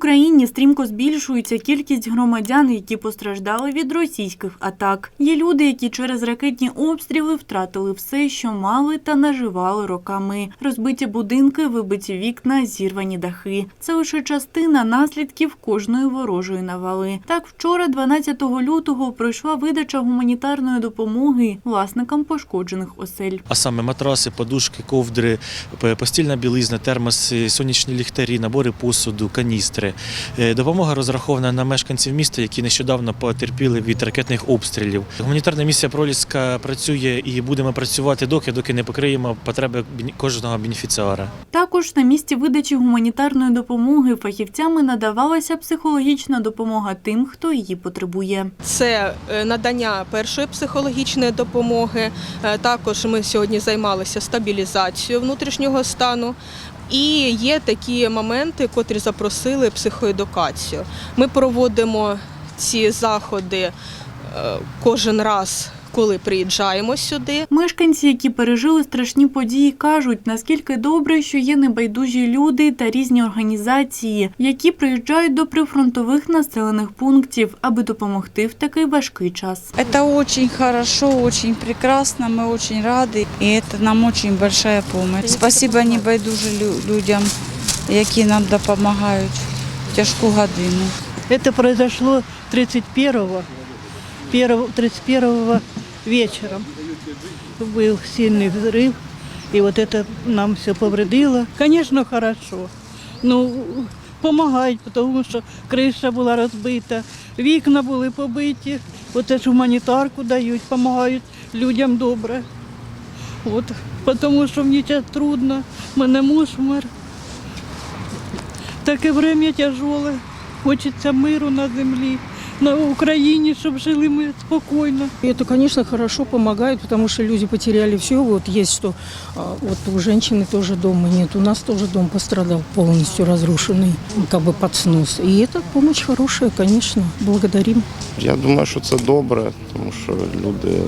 Україні стрімко збільшується кількість громадян, які постраждали від російських атак. Є люди, які через ракетні обстріли втратили все, що мали та наживали роками. Розбиті будинки, вибиті вікна, зірвані дахи. Це лише частина наслідків кожної ворожої навали. Так, вчора, 12 лютого, пройшла видача гуманітарної допомоги власникам пошкоджених осель. А саме матраси, подушки, ковдри, постільна білизна, термоси, сонячні ліхтарі, набори посуду, каністри. Е, Допомога розрахована на мешканців міста, які нещодавно потерпіли від ракетних обстрілів. Гуманітарна місія Проліска працює і будемо працювати доки, доки не покриємо потреби кожного бенефіціара. Також на місці видачі гуманітарної допомоги фахівцями надавалася психологічна допомога тим, хто її потребує. Це е, надання першої психологічної допомоги. Е, Також ми сьогодні займалися стабілізацією внутрішнього стану. І є такі моменти, котрі запросили психоедукацію. Ми проводимо ці заходи е, кожен раз, коли приїжджаємо сюди. Мешканці, які пережили страшні події, кажуть, наскільки добре, що є небайдужі люди та різні організації, які приїжджають до прифронтових населених пунктів, аби допомогти в такий важкий час. Это очень хорошо, очень прекрасно, мы очень рады, и это нам очень большая помощь. Спасибо небайдужим лю- людям, які нам допомагають в тяжку годину. Это произошло 31-го, 1 31 вечером. Был сильный взрыв, и вот это нам все повредило. Конечно, хорошо. Ну, помогают, потому що криша була розбита, вікна були побиті. Оце ж гуманітарку дають, допомагають людям добре. От, тому що мені зараз трудно, в мене муж вмер. Таке время тяжеле. Хочеться миру на землі, на Україні, щоб жили ми спокійно. И Это, конечно, хорошо помогает, потому что люди потеряли все. Вот есть что, а, вот у женщины тоже дома нет, у нас тоже дом пострадал полностью разрушенный, ну, как бы под снос. И эта помощь хорошая, конечно, благодарим. Я думаю, що це добре, тому що люди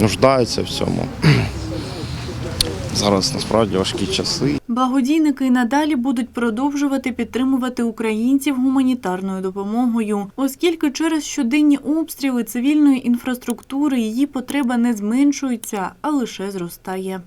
нуждаються в цьому. Зараз насправді важкі часи. Благодійники і надалі будуть продовжувати підтримувати українців гуманітарною допомогою, оскільки через щоденні обстріли цивільної інфраструктури її потреба не зменшується, а лише зростає.